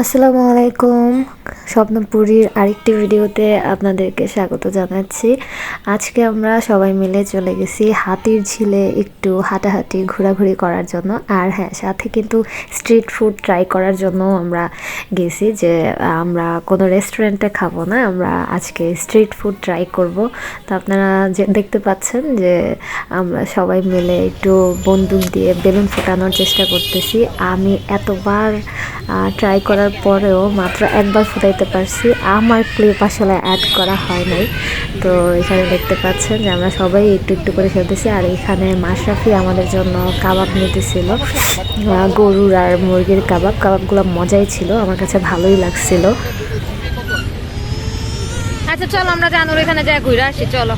আসসালামু আলাইকুম। স্বপ্নপুরীর আরেকটি ভিডিওতে আপনাদেরকে স্বাগত জানাচ্ছি। আজকে আমরা সবাই মিলে চলে গেছি হাতির ঝিলে একটু হাঁটাহাঁটি, ঘোরাঘুরি করার জন্য। আর হ্যাঁ সাথে কিন্তু স্ট্রিট ফুড ট্রাই করার জন্য আমরা গেছি যে, আমরা কোনো রেস্টুরেন্টে খাব না, আমরা আজকে স্ট্রিট ফুড ট্রাই করব। তো আপনারা যে, দেখতে পাচ্ছেন যে, আমরা সবাই মিলে একটু বন্দুক দিয়ে বেলুন ফোটানোর চেষ্টা করতেছি। আমি এতবার ট্রাই করার পরেও মাত্র একবার ফুটাইতে পারছি। আমার ক্লিপ আসলে অ্যাড করা হয় নাই। তো এখানে দেখতে পাচ্ছেন যে আমরা সবাই একটু একটু করে খেলতেছি। আর এখানে মাশরাফি আমাদের জন্য কাবাব নিতেছিল। গরুর আর মুরগির কাবাব। কাবাবগুলো মজাই ছিল। আমার কাছে ভালোই লাগছিল। আচ্ছা চলো আমরা জানুর এখানে যাই ঘুরে আসি চলো।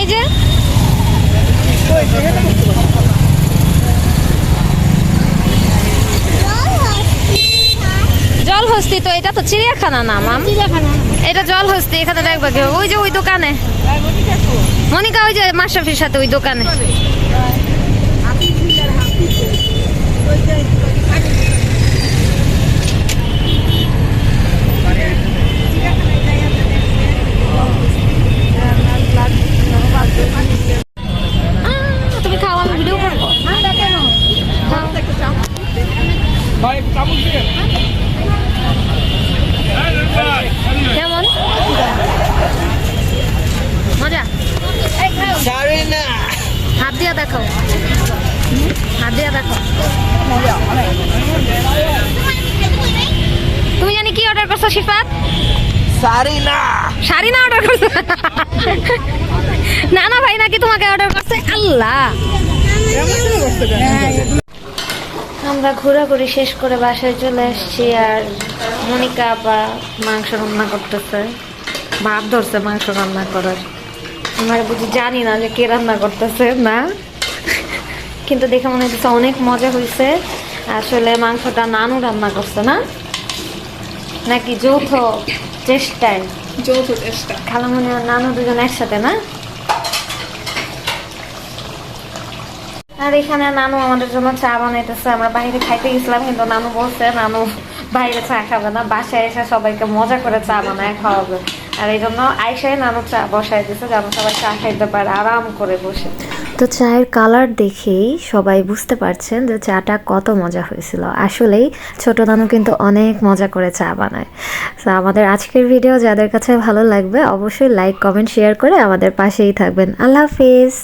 এই যে? জল হস্তি তো এটা তো চিড়িয়াখানা না মাম? এটা জল হস্তি এখানে দেখবা কেউ। ওই যে ওই দোকানে। মনিকা ওই যে মাশরাফির সাথে ওই দোকানে। কেমন? মজা? হাত দিয়া দেখো হাত দিয়া দেখো তুমি জানি কি অর্ডার করছ শিফাত? সারিনা শাড়ি না অর্ডার করছ? না না ভাই নাকি তোমাকে অর্ডার করছে? আল্লাহ। আমরা ঘোরাঘুরি শেষ করে বাসায় চলে আসছি আর মনিকা বা মাংস রান্না করতেছে। ভাব ধরছে মাংস রান্না করার। আমরা বুঝি জানি না যে কে রান্না করতেছে না? কিন্তু দেখে মনে হচ্ছে অনেক মজা হয়েছে আসলে মাংসটা নানু রান্না করছে না? নাকি যৌথ চেষ্টায়? যৌথ চেষ্টা। খালামণি আর নানু দুজন একসাথে না? আর এখানে নানু আমাদের জন্য চা বানাইতেছে। আমরা বাইরে খাইতে গেছিলাম, কিন্তু নানু বলছে, নানু, বাইরে চা খাবে না, বাসায় এসে সবাইকে মজা করে চা বানায় খাওয়াবে। আর এই জন্য আইসায় নানু চা বসাই দিছে, যেন সবাই চা খাইতে পারে, আরাম করে বসে। তো চায়ের কালার দেখেই সবাই বুঝতে পারছেন যে চাটা কত মজা হয়েছিল। আসলেই ছোট নানু কিন্তু অনেক মজা করে চা বানায়। তো আমাদের আজকের ভিডিও যাদের কাছে ভালো লাগবে, অবশ্যই লাইক, কমেন্ট, শেয়ার করে আমাদের পাশেই থাকবেন। আল্লাহ হাফিজ।